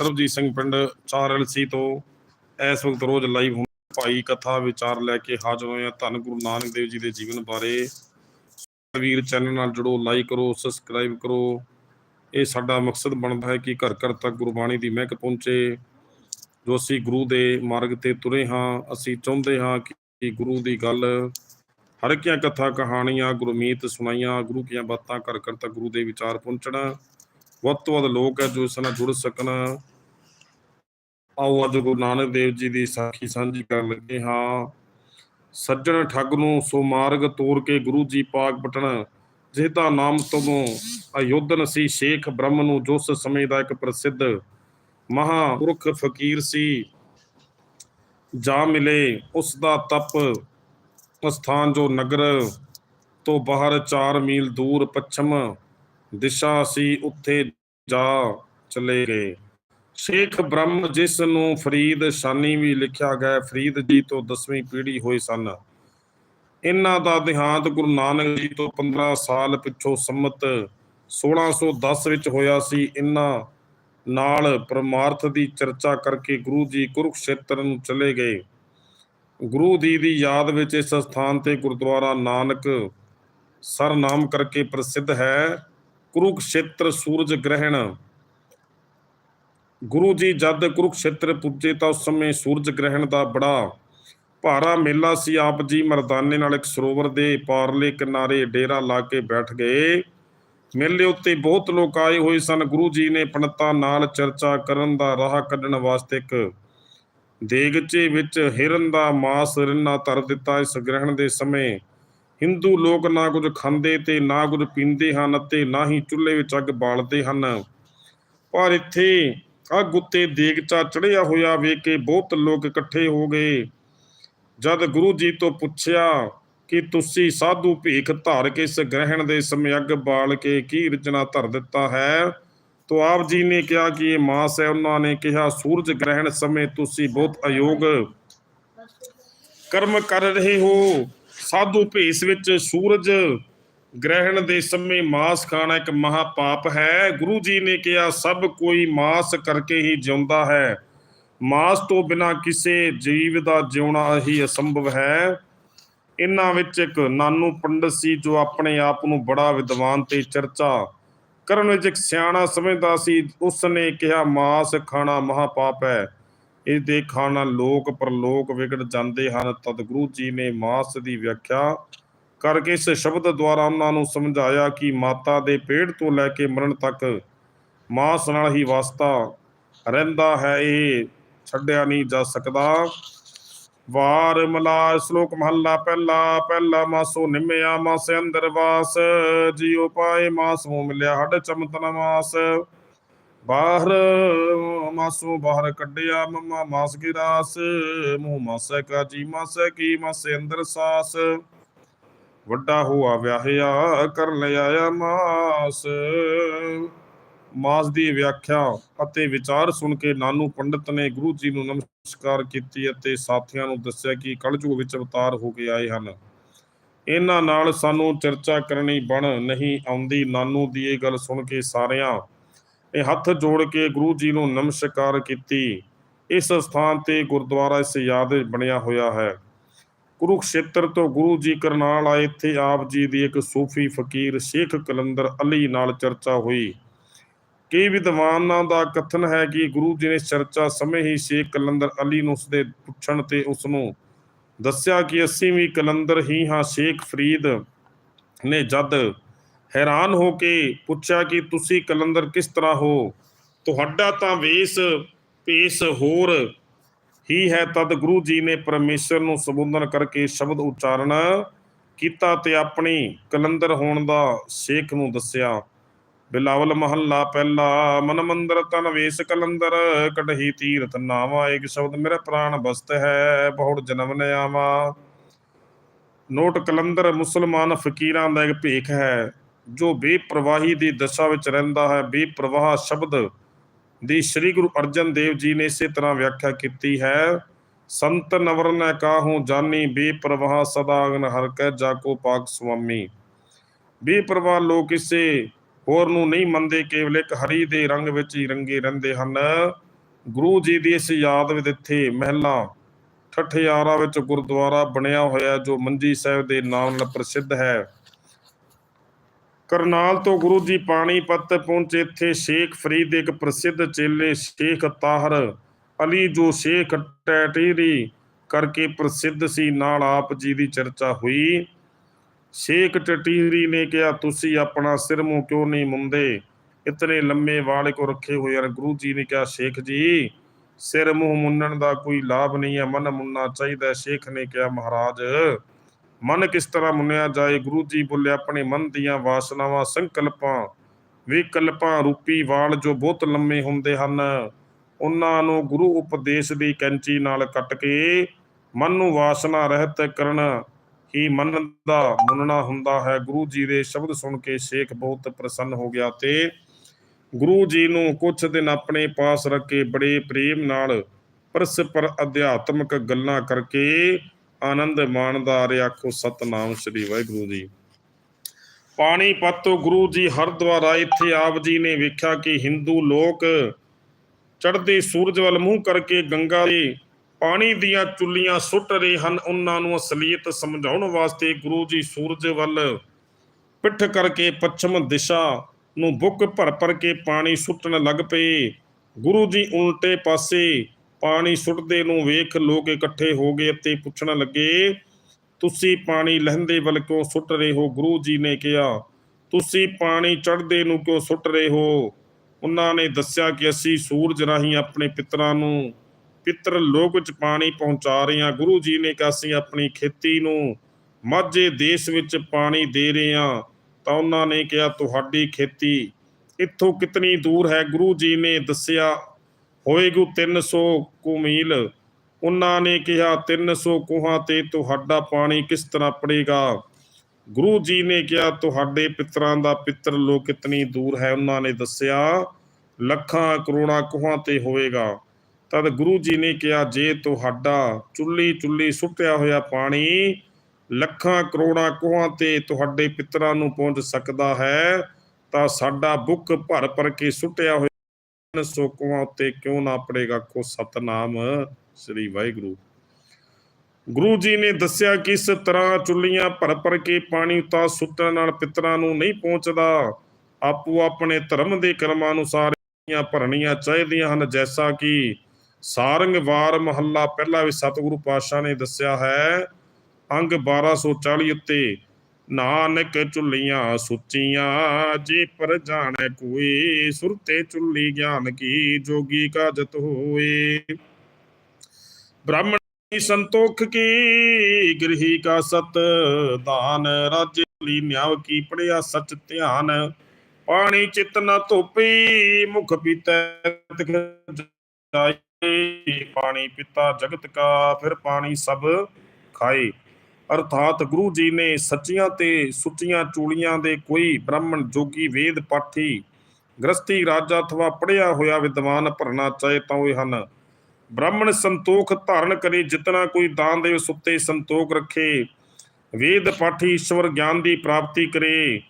ਸਰਬਜੀਤ ਸਿੰਘ ਪਿੰਡ 4LC ਤੋਂ ਇਸ ਵਕਤ ਰੋਜ਼ ਲਾਈਵ ਹੁਣ ਭਾਈ ਕਥਾ ਵਿਚਾਰ ਲੈ ਕੇ ਹਾਜ਼ਰ ਹੋਏ ਆ। ਧੰਨ ਗੁਰੂ ਨਾਨਕ ਦੇਵ ਜੀ ਦੇ ਜੀਵਨ ਬਾਰੇ। ਵੀਰ ਚੈਨਲ ਨਾਲ ਜੁੜੋ ਲਾਈਕ ਕਰੋ ਸਬਸਕ੍ਰਾਈਬ ਕਰੋ। ਇਹ ਸਾਡਾ ਮਕਸਦ ਬਣਦਾ ਹੈ ਕਿ ਘਰ ਘਰ ਤੱਕ ਗੁਰਬਾਣੀ ਦੀ ਮਹਿਕ ਪਹੁੰਚੇ। ਜੋ ਅਸੀਂ ਗੁਰੂ ਦੇ ਮਾਰਗ ਤੇ ਤੁਰੇ ਹਾਂ, ਅਸੀਂ ਚਾਹੁੰਦੇ ਹਾਂ ਕਿ ਗੁਰੂ ਦੀ ਗੱਲ, ਹਰ ਕੀਆਂ ਕਥਾ, ਕਹਾਣੀਆਂ, ਗੁਰਮੀਤ ਸੁਣਾਈਆਂ, ਗੁਰੂ ਕੀਆਂ ਬਾਤਾਂ ਘਰ ਘਰ ਤੱਕ ਗੁਰੂ ਦੇ ਵਿਚਾਰ ਪਹੁੰਚਣਾ। ਵੱਧ ਤੋਂ ਵੱਧ ਲੋਕ ਹੈ ਜੋ ਇਸ ਨਾਲ ਜੁੜ ਸਕਣ। ਆਓ ਅੱਜ ਗੁਰੂ ਨਾਨਕ ਦੇਵ ਜੀ ਦੀ ਸਾਖੀ ਸਾਂਝੀ ਕਰਨ ਲੱਗੇ ਹਾਂ। ਸੱਜਣ ਠੱਗ ਨੂੰ ਸੋ ਮਾਰਗ ਤੋਰ ਕੇ ਗੁਰੂ ਜੀ ਪਾਕ ਪਟਣ ਜਿਹਦਾ ਨਾਮ ਤੋਂ ਅਯੋਧਨ ਸੀ ਸ਼ੇਖ ਬ੍ਰਹਮ ਨੂੰ ਜੋ ਉਸ ਸਮੇਂ ਦਾ ਇੱਕ ਪ੍ਰਸਿੱਧ ਮਹਾਪੁਰਖ ਫਕੀਰ ਸੀ। ਜਾ ਮਿਲੇ ਉਸ ਦਾ ਤਪ ਸਥਾਨ ਜੋ ਨਗਰ ਤੋਂ ਬਾਹਰ 4 ਮੀਲ ਦੂਰ ਪੱਛਮ ਦਿਸ਼ਾ ਸੀ, ਉੱਥੇ ਜਾ ਚਲੇ ਗਏ। ਸ਼ੇਖ ਬ੍ਰਹਮ ਜਿਸ ਨੂੰ ਫਰੀਦ ਸ਼ਾਨੀ ਵੀ ਲਿਖਿਆ ਗਿਆ, ਫਰੀਦ ਜੀ ਤੋਂ 10ਵੀਂ ਪੀੜ੍ਹੀ ਹੋਏ ਸਨ। ਇਹਨਾਂ ਦਾ ਦੇਹਾਂਤ ਗੁਰੂ ਨਾਨਕ ਜੀ ਤੋਂ 15 ਸਾਲ ਪਿੱਛੋਂ ਸੰਮਤ 1610 ਵਿੱਚ ਹੋਇਆ ਸੀ। ਇਹਨਾਂ ਨਾਲ ਪਰਮਾਰਥ ਦੀ ਚਰਚਾ ਕਰਕੇ ਗੁਰੂ ਜੀ ਕੁਰੂਕਸ਼ੇਤਰ ਨੂੰ ਚਲੇ ਗਏ। ਗੁਰੂ ਜੀ ਦੀ ਯਾਦ ਵਿੱਚ ਇਸ ਸਥਾਨ ਤੇ ਗੁਰਦੁਆਰਾ ਨਾਨਕ ਸਰ ਨਾਮ ਕਰਕੇ ਪ੍ਰਸਿੱਧ ਹੈ। ਕੁਰੂਕਸ਼ੇਤਰ ਸੂਰਜ ਗ੍ਰਹਿਣ ਗੁਰੂ ਜੀ ਜਦ ਕੁਰੂਕਸ਼ੇਤਰ ਪੁੱਜੇ ਤਾਂ ਉਸ ਸਮੇਂ ਸੂਰਜ ਗ੍ਰਹਿਣ ਦਾ ਬੜਾ ਭਾਰਾ ਮੇਲਾ ਸੀ। ਆਪ ਜੀ ਮਰਦਾਨੇ ਨਾਲ ਇੱਕ ਸਰੋਵਰ ਦੇ ਪਾਰਲੇ ਕਿਨਾਰੇ ਡੇਰਾ ਲਾ ਕੇ ਬੈਠ ਗਏ। ਮੇਲੇ ਉੱਤੇ ਬਹੁਤ ਲੋਕ ਆਏ ਹੋਏ ਸਨ। ਗੁਰੂ ਜੀ ਨੇ ਪੰਡਤਾਂ ਨਾਲ ਚਰਚਾ ਕਰਨ ਦਾ ਰਾਹ ਕੱਢਣ ਵਾਸਤੇ ਇੱਕ ਦੇਗਚੇ ਵਿੱਚ ਹਿਰਨ ਦਾ ਮਾਸ ਰਿੰਨਾ ਧਰ ਦਿੱਤਾ। ਇਸ ਗ੍ਰਹਿਣ ਦੇ ਸਮੇਂ ਹਿੰਦੂ ਲੋਕ ਨਾ ਕੁਝ ਖਾਂਦੇ ਤੇ ਨਾ ਕੁਝ ਪੀਂਦੇ ਹਨ ਅਤੇ ਨਾ ਹੀ ਚੁੱਲ੍ਹੇ ਵਿੱਚ ਅੱਗ ਬਾਲਦੇ ਹਨ। ਪਰ ਇੱਥੇ ਅੱਗ ਉੱਤੇ ਦੇਗਚਾ ਚੜਿਆ ਹੋਇਆ ਵੇਖ ਕੇ ਬਹੁਤ ਲੋਕ ਇਕੱਠੇ ਹੋ ਗਏ। ਜਦ ਗੁਰੂ ਜੀ ਤੋਂ ਪੁੱਛਿਆ ਕਿ ਤੁਸੀਂ ਸਾਧੂ ਭੀਖ ਧਾਰ ਕੇ ਇਸ ਗ੍ਰਹਿਣ ਦੇ ਸਮੇਂ ਅੱਗ ਬਾਲ ਕੇ ਕੀ ਰਚਨਾ ਧਰ ਦਿੱਤਾ ਹੈ? ਤੋ ਆਪ ਜੀ ਨੇ ਕਿਹਾ ਕਿ ਇਹ ਮਾਸ ਹੈ। ਉਹਨਾਂ ਨੇ ਕਿਹਾ, ਸੂਰਜ ਗ੍ਰਹਿਣ ਸਮੇਂ ਤੁਸੀਂ ਬਹੁਤ ਅਯੋਗ ਕਰਮ ਕਰ ਰਹੇ ਹੋ। ਸਾਧੂ ਭੇਸ ਵਿੱਚ ਸੂਰਜ ਗ੍ਰਹਿਣ ਦੇ ਸਮੇਂ ਮਾਸ ਖਾਣਾ ਇੱਕ ਮਹਾ ਪਾਪ ਹੈ। ਗੁਰੂ ਜੀ ਨੇ ਕਿਹਾ, ਸਭ ਕੋਈ ਮਾਸ ਕਰਕੇ ਹੀ ਜਿਉਂਦਾ ਹੈ। ਮਾਸ ਤੋਂ ਬਿਨਾ ਕਿਸੇ ਜੀਵ ਦਾ ਜਿਉਣਾ ਹੀ ਅਸੰਭਵ ਹੈ। ਇਹਨਾਂ ਵਿੱਚ ਇੱਕ ਨਾਨੂ ਪੰਡਤ ਸੀ ਜੋ ਆਪਣੇ ਆਪ ਨੂੰ ਬੜਾ ਵਿਦਵਾਨ ਤੇ ਚਰਚਾ ਕਰਨ ਵਿੱਚ ਇੱਕ ਸਿਆਣਾ ਸਮਝਦਾ ਸੀ। ਉਸ ਨੇ ਕਿਹਾ, ਮਾਸ ਖਾਣਾ ਮਹਾ ਪਾਪ ਹੈ। ਇਸ ਦੇ ਖਾਣਾ ਲੋਕ ਪਰਲੋਕ ਵਿਗੜ ਜਾਂਦੇ ਹਨ। ਤਦ ਗੁਰੂ ਜੀ ਨੇ ਮਾਸ ਦੀ ਵਿਆਖਿਆ ਕਰਕੇ ਇਸ ਸ਼ਬਦ ਦੁਆਰਾ ਉਹਨਾਂ ਨੂੰ ਸਮਝਾਇਆ ਕਿ ਮਾਤਾ ਦੇ ਪੇਟ ਤੋਂ ਲੈ ਕੇ ਮਰਨ ਤੱਕ ਮਾਸ ਨਾਲ ਹੀ ਵਾਸਤਾ ਰਹਿੰਦਾ ਹੈ, ਇਹ ਛੱਡਿਆ ਨਹੀਂ ਜਾ ਸਕਦਾ। ਵਾਰ ਮਲਾ ਸ਼ਲੋਕ ਮਹੱਲਾ ਪਹਿਲਾ ਪਹਿਲਾ ਮਾਸੋ ਨਿਮਿਆ, ਮਾਸ ਅੰਦਰ ਵਾਸ, ਜੀਉ ਪਾਏ ਮਾਸ ਮੂਹ ਮਿਲਿਆ, ਹੱਡ ਚਮਤਨ ਮਾਸ। ਬਾਹਰ ਮਾਸੋ ਬਾਹਰ ਕੱਢਿਆ, ਮਮਾ ਮਾਸ ਗਿਰਾਸ, ਮੂੰਹ ਮਾਸੈ ਕਾ ਜੀ ਮਾਸੈ ਕੀ, ਮਾਸੇ ਅੰਦਰ ਸਾਸ। ਵੱਡਾ ਹੋਆ ਵਿਆਹਿਆ ਕਰ ਲਿਆਇਆ ਮਾਸ। ਮਾਸ ਦੀ ਵਿਆਖਿਆ ਅਤੇ ਵਿਚਾਰ ਸੁਣ ਕੇ ਨਾਨੂ ਪੰਡਤ ਨੇ ਗੁਰੂ ਜੀ ਨੂੰ ਨਮਸਕਾਰ ਕੀਤੀ ਅਤੇ ਸਾਥੀਆਂ ਨੂੰ ਦੱਸਿਆ ਕਿ ਕਲਯੁਗ ਵਿੱਚ ਅਵਤਾਰ ਹੋ ਕੇ ਆਏ ਹਨ। ਇਹਨਾਂ ਨਾਲ ਸਾਨੂੰ ਚਰਚਾ ਕਰਨੀ ਬਣ ਨਹੀਂ ਆਉਂਦੀ। ਨਾਨੂ ਦੀ ਇਹ ਗੱਲ ਸੁਣ ਕੇ ਸਾਰਿਆਂ ਨੇ ਹੱਥ ਜੋੜ ਕੇ ਗੁਰੂ ਜੀ ਨੂੰ ਨਮਸਕਾਰ ਕੀਤੀ। ਇਸ ਸਥਾਨ ਤੇ ਗੁਰਦੁਆਰਾ ਇਸ ਯਾਦ ਬਣਿਆ ਹੋਇਆ ਹੈ। ਕੁਰੂਕਸ਼ੇਤਰ ਤੋਂ ਗੁਰੂ ਜੀ ਕਰਨਾਲ ਆਏ, ਇੱਥੇ ਆਪ ਜੀ ਦੀ ਇੱਕ ਸੂਫੀ ਫਕੀਰ ਸ਼ੇਖ ਕਲੰਦਰ ਅਲੀ ਨਾਲ ਚਰਚਾ ਹੋਈ। ਕਈ ਵਿਦਵਾਨਾਂ ਦਾ ਕਥਨ ਹੈ ਕਿ ਗੁਰੂ ਜੀ ਨੇ ਚਰਚਾ ਸਮੇਂ ਹੀ ਸ਼ੇਖ ਕਲੰਦਰ ਅਲੀ ਨੂੰ ਉਸਦੇ ਪੁੱਛਣ ਤੇ ਉਸ ਨੂੰ ਦੱਸਿਆ ਕਿ ਅਸੀਂ ਵੀ ਕਲੰਦਰ ਹੀ ਹਾਂ, ਸ਼ੇਖ ਫਰੀਦ ਨੇ ਜਦ ਹੈਰਾਨ ਹੋ ਕੇ ਪੁੱਛਿਆ ਕਿ ਤੁਸੀਂ ਕਲੰਦਰ ਕਿਸ ਤਰ੍ਹਾਂ ਹੋ? ਤੁਹਾਡਾ ਤਾਂ ਵੇਸ ਭੇਸ ਹੋਰ ਹੀ ਹੈ ਤਦ ਗੁਰੂ ਜੀ ਨੇ ਪਰਮੇਸ਼ਰ ਨੂੰ ਸੰਬੋਧਨ ਕਰਕੇ ਸ਼ਬਦ ਉਚਾਰਨ ਕੀਤਾ ਤੇ ਆਪਣੀ ਕਲੰਦਰ ਹੋਣ ਦਾ ਸ਼ੇਖ ਨੂੰ ਦੱਸਿਆ। ਬਿਲਾਵਲ ਮਹੱਲਾ ਪਹਿਲਾ, ਮਨ ਮੰਦਰ ਤਨ ਵੇਸ ਕਲੰਦਰ, ਕਟਹੀ ਤੀਰਥ ਨਾਵਾ, ਇੱਕ ਸ਼ਬਦ ਮੇਰਾ ਪ੍ਰਾਨ ਬਸਤ ਹੈ, ਬਹੁੜ ਜਨਮ ਨ ਆਵਾ। ਨੋਟ ਕਲੰਦਰ ਮੁਸਲਮਾਨ ਫਕੀਰਾਂ ਦਾ ਇੱਕ ਭੇਖ ਹੈ, ਜੋ ਬੇਪਰਵਾਹੀ ਦੀ ਦਸ਼ਾ ਵਿੱਚ ਰਹਿੰਦਾ ਹੈ। ਬੇਪਰਵਾਹ ਸ਼ਬਦ ਦੀ ਸ੍ਰੀ ਗੁਰੂ ਅਰਜਨ ਦੇਵ ਜੀ ਨੇ ਇਸੇ ਤਰ੍ਹਾਂ ਵਿਆਖਿਆ ਕੀਤੀ ਹੈ, ਸੰਤ ਨਵਰਨ ਕਾਹੂ ਜਾਨੀ ਬੇਪਰਵਾਹ ਸਦਾ ਅਗਨ ਹਰ ਕੈ ਜਾਕੋ ਪਾਕ ਸੁਆਮੀ। ਬੇਪਰਵਾਹ ਲੋਕ ਇਸੇ ਹੋਰ ਨੂੰ ਨਹੀਂ ਮੰਨਦੇ, ਕੇਵਲ ਇੱਕ ਹਰੀ ਦੇ ਰੰਗ ਵਿੱਚ ਹੀ ਰੰਗੇ ਰਹਿੰਦੇ ਹਨ। ਗੁਰੂ ਜੀ ਦੀ ਇਸ ਯਾਦ ਵਿੱਚ ਇੱਥੇ ਮਹਿਲਾ ਠਠਿਆਰਾ ਵਿੱਚ ਗੁਰਦੁਆਰਾ ਬਣਿਆ ਹੋਇਆ, ਜੋ ਮੰਜੀ ਸਾਹਿਬ ਦੇ ਨਾਮ ਨਾਲ ਪ੍ਰਸਿੱਧ ਹੈ। ਕਰਨਾਲ ਤੋਂ ਗੁਰੂ ਜੀ ਪਾਣੀਪਤ ਪਹੁੰਚੇ ਇੱਥੇ ਸ਼ੇਖ ਫਰੀਦ ਦੇ ਇੱਕ ਪ੍ਰਸਿੱਧ ਚੇਲੇ ਸ਼ੇਖ ਤਾਹਰ ਅਲੀ, ਜੋ ਸ਼ੇਖ ਟੈਟੀਰੀ ਕਰਕੇ ਪ੍ਰਸਿੱਧ ਸੀ, ਨਾਲ ਆਪ ਜੀ ਦੀ ਚਰਚਾ ਹੋਈ। ਸ਼ੇਖ ਟਟੀਰੀ ਨੇ ਕਿਹਾ, ਤੁਸੀਂ ਆਪਣਾ ਸਿਰ ਮੂੰਹ ਕਿਉਂ ਨਹੀਂ ਮੁੰਦੇ? ਇਤਨੇ ਲੰਮੇ ਵਾਲ ਕੋ ਰੱਖੇ ਹੋਏ ਹਨ? ਗੁਰੂ ਜੀ ਨੇ ਕਿਹਾ, ਸ਼ੇਖ ਜੀ, ਸਿਰ ਮੂੰਹ ਮੁੰਨਣ ਦਾ ਕੋਈ ਲਾਭ ਨਹੀਂ ਹੈ, ਮਨ ਮੁੰਨਣਾ ਚਾਹੀਦਾ ਸ਼ੇਖ ਨੇ ਕਿਹਾ, ਮਹਾਰਾਜ ਮਨ ਕਿਸ ਤਰ੍ਹਾਂ ਮੁੰਨਿਆ ਜਾਏ? ਗੁਰੂ ਜੀ ਬੋਲੇ, ਆਪਣੇ ਮਨ ਦੀਆਂ ਵਾਸਨਾਵਾਂ, ਸੰਕਲਪਾਂ, ਵਿਕਲਪਾਂ ਰੂਪੀ ਵਾਲ ਜੋ ਬਹੁਤ ਲੰਮੇ ਹੁੰਦੇ ਹਨ, ਉਹਨਾਂ ਨੂੰ ਗੁਰੂ ਉਪਦੇਸ਼ ਦੀ ਕੈਂਚੀ ਨਾਲ ਕੱਟ ਕੇ ਮਨ ਨੂੰ ਵਾਸਨਾ ਰਹਿਤ ਕਰਨ ਹੀ ਮਨ ਦਾ ਮੁੰਨਣਾ ਹੁੰਦਾ ਹੈ। ਗੁਰੂ ਜੀ ਦੇ ਸ਼ਬਦ ਸੁਣ ਕੇ ਸ਼ੇਖ ਬਹੁਤ ਪ੍ਰਸੰਨ ਹੋ ਗਿਆ ਤੇ ਗੁਰੂ ਜੀ ਨੂੰ ਕੁਝ ਦਿਨ ਆਪਣੇ ਪਾਸ ਰੱਖ ਕੇ ਬੜੇ ਪ੍ਰੇਮ ਨਾਲ ਪਰਸਪਰ ਅਧਿਆਤਮਕ ਗੱਲਾਂ ਕਰਕੇ ਆਨੰਦ ਮਾਣਦਾ ਰਿਹਾ ਆਖੋ ਸਤਨਾਮ ਸ੍ਰੀ ਵਾਹਿਗੁਰੂ ਜੀ। ਪਾਣੀਪਤ ਤੋਂ ਗੁਰੂ ਜੀ ਹਰਿਦੁਆਰ ਆਏ, ਇੱਥੇ ਆਪ ਜੀ ਨੇ ਵੇਖਿਆ ਕਿ ਹਿੰਦੂ ਲੋਕ ਚੜ੍ਹਦੇ ਸੂਰਜ ਵੱਲ ਮੂੰਹ ਕਰਕੇ ਗੰਗਾ ਦੇ ਪਾਣੀ ਦੀਆਂ ਚੁੱਲੀਆਂ ਸੁੱਟ ਰਹੇ ਹਨ। ਉਹਨਾਂ ਨੂੰ ਅਸਲੀਅਤ ਸਮਝਾਉਣ ਵਾਸਤੇ ਗੁਰੂ ਜੀ ਸੂਰਜ ਵੱਲ ਪਿੱਠ ਕਰਕੇ ਪੱਛਮ ਦਿਸ਼ਾ ਨੂੰ ਬੁੱਕ ਭਰ ਭਰ ਕੇ ਪਾਣੀ ਸੁੱਟਣ ਲੱਗ ਪਏ। ਗੁਰੂ ਜੀ ਉਲਟੇ ਪਾਸੇ ਪਾਣੀ ਸੁੱਟਦੇ ਨੂੰ ਵੇਖ ਲੋਕ ਇਕੱਠੇ ਹੋ ਗਏ ਅਤੇ ਪੁੱਛਣ ਲੱਗੇ, ਤੁਸੀਂ ਪਾਣੀ ਲਹਿੰਦੇ ਵੱਲ ਕਿਉਂ ਸੁੱਟ ਰਹੇ ਹੋ? ਗੁਰੂ ਜੀ ਨੇ ਕਿਹਾ, ਤੁਸੀਂ ਪਾਣੀ ਚੜ੍ਹਦੇ ਨੂੰ ਕਿਉਂ ਸੁੱਟ ਰਹੇ ਹੋ? ਉਹਨਾਂ ਨੇ ਦੱਸਿਆ ਕਿ ਅਸੀਂ ਸੂਰਜ ਰਾਹੀਂ ਆਪਣੇ ਪਿਤਰਾਂ ਨੂੰ ਪਿੱਤਰ ਲੋਕ ਵਿੱਚ ਪਾਣੀ ਪਹੁੰਚਾ ਰਹੇ ਹਾਂ। ਗੁਰੂ ਜੀ ਨੇ ਕਿਹਾ, ਅਸੀਂ ਆਪਣੀ ਖੇਤੀ ਨੂੰ ਮਾਝੇ ਦੇਸ਼ ਵਿੱਚ ਪਾਣੀ ਦੇ ਰਹੇ ਹਾਂ। ਤਾਂ ਉਹਨਾਂ ਨੇ ਕਿਹਾ, ਤੁਹਾਡੀ ਖੇਤੀ ਇੱਥੋਂ ਕਿਤਨੀ ਦੂਰ ਹੈ? ਗੁਰੂ ਜੀ ਨੇ ਦੱਸਿਆ ਹੋਏਗੀ 300 ਕੁ ਮੀਲ। ਉਹਨਾਂ ਨੇ ਕਿਹਾ 300 ਕੋਹਾਂ ਤੇ ਤੁਹਾਡਾ ਪਾਣੀ ਕਿਸ ਤਰ੍ਹਾਂ ਪੜੇਗਾ? ਗੁਰੂ ਜੀ ਨੇ ਕਿਹਾ, ਤੁਹਾਡੇ ਪਿਤਰਾਂ ਦਾ ਪਿੱਤਰ ਲੋਕ ਕਿਤਨੀ ਦੂਰ ਹੈ, ਉਹਨਾਂ ਨੇ ਦੱਸਿਆ, ਲੱਖਾਂ ਕਰੋੜਾਂ ਕੋਹਾਂ ਤੇ ਹੋਵੇਗਾ ਤਦ ਗੁਰੂ ਜੀ ਨੇ ਕਿਹਾ, ਜੇ ਤੁਹਾਡਾ ਚੁੱਲੀ ਚੁੱਲੀ ਸੁੱਟਿਆ ਹੋਇਆ ਪਾਣੀ ਲੱਖਾਂ ਕਰੋੜਾਂ ਕੋਹਾਂ ਤੇ ਤੁਹਾਡੇ ਪਿਤਰਾਂ ਨੂੰ ਪਹੁੰਚ ਸਕਦਾ ਹੈ, ਤਾਂ ਸਾਡਾ ਬੁੱਕ ਭਰ ਭਰ ਕੇ ਸੁੱਟਿਆ ਹੋਇਆ ਸੋਕੂਆਂ ਉੱਤੇ ਕਿਉਂ ਨਾ ਪੜੇਗਾ ਕੋ ਸਤਨਾਮ? ਸ੍ਰੀ ਵਾਹਿਗੁਰੂ। ਗੁਰੂ ਜੀ ਨੇ ਦੱਸਿਆ ਕਿ ਇਸ ਤਰ੍ਹਾਂ ਚੁੱਲੀਆਂ ਭਰ ਭਰ ਕੇ ਪਾਣੀ ਉਤਾ ਸੁੱਟਣ ਨਾਲ ਪਿਤਰਾਂ ਨੂੰ ਨਹੀਂ ਪਹੁੰਚਦਾ। ਆਪੋ ਆਪਣੇ ਧਰਮ ਦੇ ਕਰਮਾਂ ਅਨੁਸਾਰ ਇਹ ਭਰਨੀਆਂ ਚਾਹੀਦੀਆਂ ਹਨ। ਜੈਸਾ ਕਿ ਸਾਰੰਗਵਾਰ ਮਹੱਲਾ ਪਹਿਲਾ ਵੀ ਸਤਿਗੁਰੂ ਪਾਤਸ਼ਾਹ ਨੇ ਦੱਸਿਆ ਹੈ, ਅੰਗ 1240 ਉੱਤੇ ਨਾਨਕ ਚੁੱਲੀਆਂ ਸੁੱਚੀਆਂ, ਜੇ ਪਰ ਜਾਣੈ ਕੋਈ ਸੁਰਤੇ ਚੁੱਲੀ ਗਿਆਨ ਕੀ, ਜੋਗੀ ਕਾਜਤ ਹੋਏ ਬ੍ਰਾਹਮਣ ਸੰਤੋਖ ਕੀ, ਗ੍ਰਹੀ ਕਾ ਸਤ, ਦਾਨ ਰਾਜੇ ਲਈ ਨਿਆਵ ਕੀ ਪੜਿਆ ਸਚ ਧਿਆਨ। ਪਾਣੀ ਚਿਤ ਨ ਧੋਪੀ, ਮੁਖ ਪੀਤੈ ਤਿਖ ਜਾਈ ਪਾਣੀ ਪਿਤਾ ਜਗਤ ਕਾ, ਫਿਰ ਪਾਣੀ ਸਭ ਖਾਏ। ਅਰਥਾਤ ਗੁਰੂ ਜੀ ਨੇ ਸੱਚੀਆਂ ਤੇ ਸੁੱਚੀਆਂ ਚੂੜੀਆਂ ਦੇ ਕੋਈ ਬ੍ਰਾਹਮਣ ਜੋਗੀ ਵੇਦ ਪਾਠੀ ਗ੍ਰਸਤੀ ਰਾਜਾ ਅਥਵਾ ਪੜਿਆ ਹੋਇਆ ਵਿਦਵਾਨ ਭਰਨਾ ਚਾਹੇ ਤਾਂ ਉਹ ਹਨ। ਬ੍ਰਾਹਮਣ ਸੰਤੋਖ ਧਾਰਨ ਕਰੇ, ਜਿਤਨਾ ਕੋਈ ਦਾਨ ਦੇ ਸੁੱਤੇ ਸੰਤੋਖ ਰੱਖੇ। ਵੇਦ ਪਾਠੀ ਈਸ਼ਵਰ ਗਿਆਨ ਦੀ ਪ੍ਰਾਪਤੀ ਕਰੇ,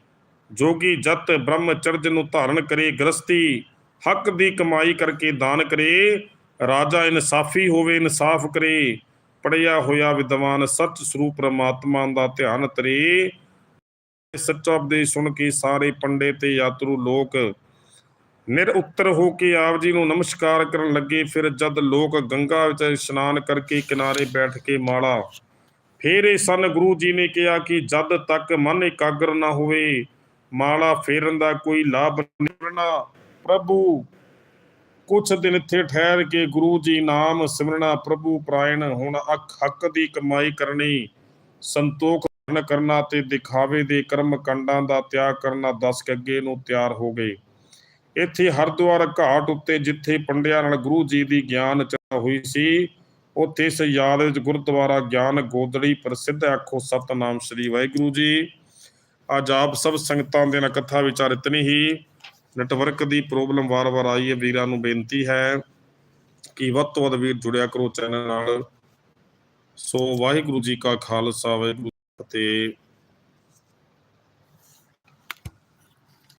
ਜੋਗੀ ਜਤ ਬ੍ਰਹਮਚਰਜ ਨੂੰ ਧਾਰਨ ਕਰੇ ਗ੍ਰਸਤੀ ਹੱਕ ਦੀ ਕਮਾਈ ਕਰਕੇ ਦਾਨ ਕਰੇ। ਰਾਜਾ ਇਨਸਾਫੀ ਹੋਵੇ, ਇਨਸਾਫ ਕਰੇ। ਪੜਿਆ ਹੋਇਆ ਵਿਦਵਾਨ ਸੱਚ ਸਰੂਪ ਪ੍ਰਮਾਤਮਾ ਦਾ ਧਿਆਨ ਤਰੇ ਸੱਚਾ ਉਪਦੇਸ਼ ਸੁਣ ਕੇ ਸਾਰੇ ਪੰਡੇ ਤੇ ਯਾਤਰੂ ਲੋਕ ਨਿਰ ਹੋ ਕੇ ਆਪ ਜੀ ਨੂੰ ਨਮਸਕਾਰ ਕਰਨ ਲੱਗੇ। ਫਿਰ ਜਦ ਲੋਕ ਗੰਗਾ ਵਿੱਚ ਇਸ਼ਨਾਨ ਕਰਕੇ ਕਿਨਾਰੇ ਬੈਠ ਕੇ ਮਾਲਾ, ਫੇਰੇ ਸਨ ਗੁਰੂ ਜੀ ਨੇ ਕਿਹਾ ਕਿ ਜਦ ਤੱਕ ਮਨ ਇਕਾਗਰ ਨਾ ਹੋਵੇ, ਮਾਲਾ ਫੇਰਨ ਦਾ ਕੋਈ ਲਾਭ ਨਹੀਂ ਮਿਲਣਾ। ਪ੍ਰਭੂ ਕੁਛ ਦਿਨ ਇੱਥੇ ਠਹਿਰ ਕੇ ਗੁਰੂ ਜੀ ਨਾਮ ਸਿਮਰਨਾ ਪ੍ਰਭੂ ਪ੍ਰਾਇਣ, ਹੁਣ ਅੱਖ, ਹੱਕ ਦੀ ਕਮਾਈ ਕਰਨੀ, ਸੰਤੋਖ ਕਰਨਾ ਤੇ ਦਿਖਾਵੇ ਦੇ ਕਰਮ ਕੰਡਾਂ ਦਾ ਤਿਆਗ ਕਰਨਾ ਦਸ ਕੇ ਅੱਗੇ ਨੂੰ ਤਿਆਰ ਹੋ ਗਏ। ਇੱਥੇ ਹਰਦੁਆਰ ਘਾਟ ਉੱਤੇ ਜਿੱਥੇ ਪੰਡਿਆਂ ਨਾਲ ਗੁਰੂ ਜੀ ਦੀ ਗਿਆਨ ਚਰਚਾ ਹੋਈ ਸੀ, ਉੱਥੇ ਇਸ ਯਾਦ ਵਿੱਚ ਗੁਰਦੁਆਰਾ ਗਿਆਨ ਗੋਦੜੀ ਪ੍ਰਸਿੱਧ ਆਖੋ, ਸਤਨਾਮ ਸ੍ਰੀ ਵਾਹਿਗੁਰੂ ਜੀ। ਅੱਜ ਆਪ ਸਭ ਸੰਗਤਾਂ ਦੇ ਨਾਲ ਕਥਾ ਵਿਚਾਰ ਇਤਨੀ ਹੀ ਨੈਟਵਰਕ ਦੀ ਪ੍ਰੋਬਲਮ ਵਾਰ-ਵਾਰ ਆਈ ਹੈ। ਵੀਰਾਂ ਨੂੰ ਬੇਨਤੀ ਹੈ ਕਿ ਵੱਧ ਤੋਂ ਵੱਧ ਵੀਰ ਜੁੜਿਆ ਕਰੋ ਚੈਨਲ ਨਾਲ। ਸੋ ਵਾਹਿਗੁਰੂ ਜੀ ਕਾ ਖਾਲਸਾ, ਵਾਹਿਗੁਰੂ ਅਤੇ